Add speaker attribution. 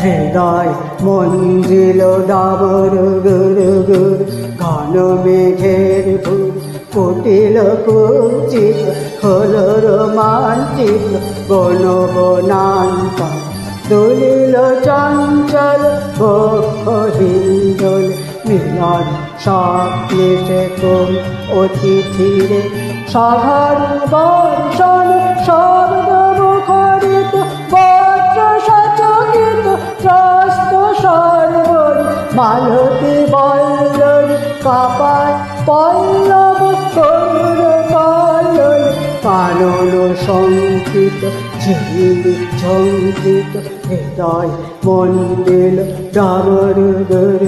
Speaker 1: হৃদয় মঞ্জিল ডাবর গুর গুর ঘন মেঘের কুটিল কুচিত হল রোমাঞ্চিত বন বনান্ত দুলিল চঞ্চল হিন্দল মিলন স্বপ্নে সে কোন অতিথিরে সাধার বর্ষণ শব্দ মালতী বল্লর কাপায় পল্লব করুণ পালল পালল সংকিত ঝিলি ঝঙ্কিত হৃদয় মন্দির ডাবর গর